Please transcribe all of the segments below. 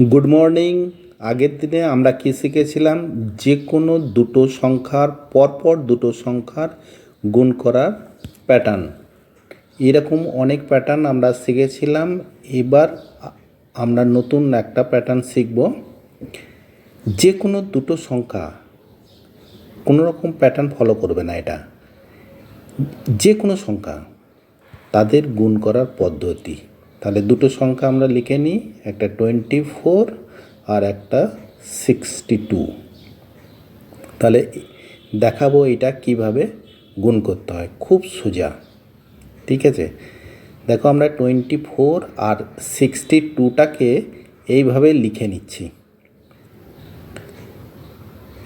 Good morning আগের দিনে আমরা কী শিখেছিলাম? যে কোনো দুটো সংখ্যার, পরপর দুটো সংখ্যার গুণ করার প্যাটার্ন এরকম অনেক প্যাটার্ন আমরা শিখেছিলাম। এবার আমরা নতুন একটা প্যাটার্ন শিখব। যে কোনো দুটো সংখ্যা কোনো রকম প্যাটার্ন ফলো করবে না এটা। যে কোনো সংখ্যা, তাদের গুণ করার পদ্ধতি। তাহলে দুটো সংখ্যা আমরা লিখে নিই, একটা টোয়েন্টি ফোর আর একটা সিক্সটি টু তাহলে দেখাবো এটা কীভাবে গুণ করতে হয়, খুব সোজা। ঠিক আছে? দেখো আমরা টোয়েন্টি ফোর আর সিক্সটি টুটাকে এইভাবে লিখে নিচ্ছি।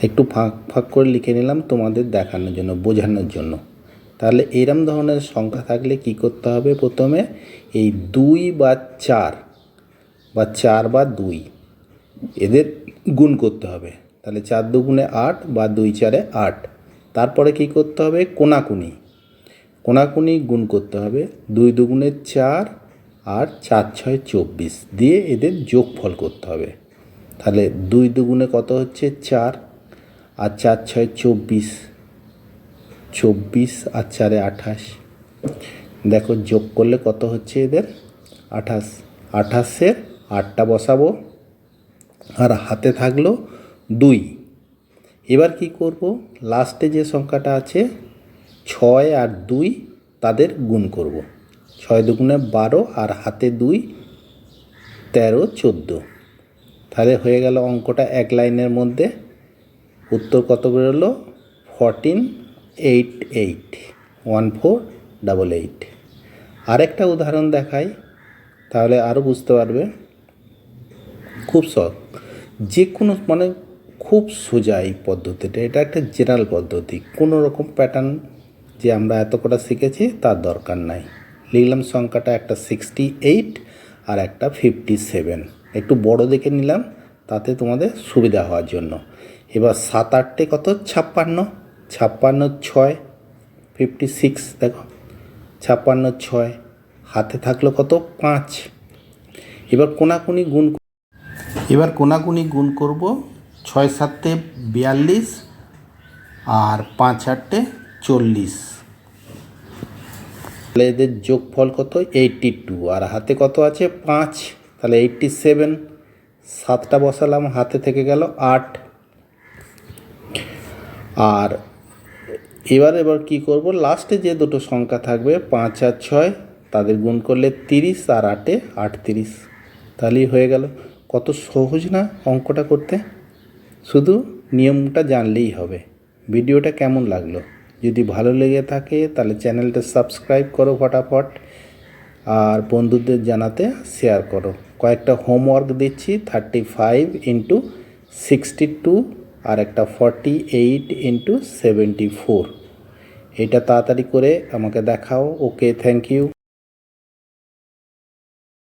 একটু ফাঁক ফাঁক করে লিখে নিলাম তোমাদের দেখানোর জন্য, বোঝানোর জন্য। তাহলে এরম ধরনের সংখ্যা থাকলে কি করতে হবে প্রথমে এই দুই বা চার বা চার বা দুই এদের গুণ করতে হবে। তাহলে চার দুগুণে আট বা দুই চারে আট। তারপরে কি করতে হবে? কোনাকুনি। কোনাকুনি গুণ করতে হবে। দুই দুগুণে চার আর চার ছয় চব্বিশ দিয়ে এদের যোগফল করতে হবে। তাহলে দুই দুগুণে কত হচ্ছে? চার। আর চার ছয় চব্বিশ চব্বিশ আর চারে আঠাশ। দেখো, যোগ করলে কত হচ্ছে এদের? আঠাশ। আঠাশের আটটা বসাবো, আর হাতে থাকল দুই। এবার কি করব? লাস্টে যে সংখ্যাটা আছে, ছয় আর দুই তাদের গুণ করব। ছয় দুগুণে বারো আর হাতে দুই, তেরো, চোদ্দ। তাহলে হয়ে গেল অঙ্কটা এক লাইনের মধ্যে। উত্তর কত বেরোলো? Fourteen eight eight one four double eight আরেকটা উদাহরণ দেখাই, তাহলে আরও বুঝতে পারবে। খুব শখ যে কোনো মানে খুব সোজা এই পদ্ধতিটা, এটা একটা জেনারেল পদ্ধতি। কোনো রকম প্যাটার্ন যে আমরা এত কটা শিখেছি, তার দরকার নাই। লিখলাম সংখ্যাটা একটা সিক্সটি এইট আর একটা ফিফটি সেভেন একটু বড় দেখে নিলাম, তাতে তোমাদের সুবিধা হওয়ার জন্য। এবার সাত আটটে কত? ছাপ্পান্ন। ছাপ্পান্ন ছয় ফিফটি সিক্স দেখো। ছাপ্পান্ন ছয়, হাতে থাকল কত? পাঁচ। এবার কোনাকুনি গুণ এবার কোনাকুনি গুণ করব ছয় সাতে বিয়াল্লিশ আর পাঁচ আটটে চল্লিশ। তাহলে এদের যোগফল কত? এইটটি টু আর হাতে কত আছে? পাঁচ। তাহলে এইটটি সেভেন সাতটা বসালাম, হাতে থেকে গেল আট। আর এবার এবার কি করব? লাস্টে যে দুটো সংখ্যা থাকবে, পাঁচ আর ছয়, তাদের গুণ করলে তিরিশ আর আটে আটত্রিশ। তাহলেই হয়ে গেল। কত সহজ না অঙ্কটা করতে? শুধু নিয়মটা জানলেই হবে। ভিডিওটা কেমন লাগল? যদি ভালো লেগে থাকে, তাহলে চ্যানেলটা সাবস্ক্রাইব করো ফটাফট। আর বন্ধুদের জানাতে শেয়ার করো। কয়েকটা হোমওয়ার্ক দিচ্ছি thirty five into sixty two আর একটা forty eight into seventy four এটা তাড়াতাড়ি করে আমাকে দেখাও। Okay thank you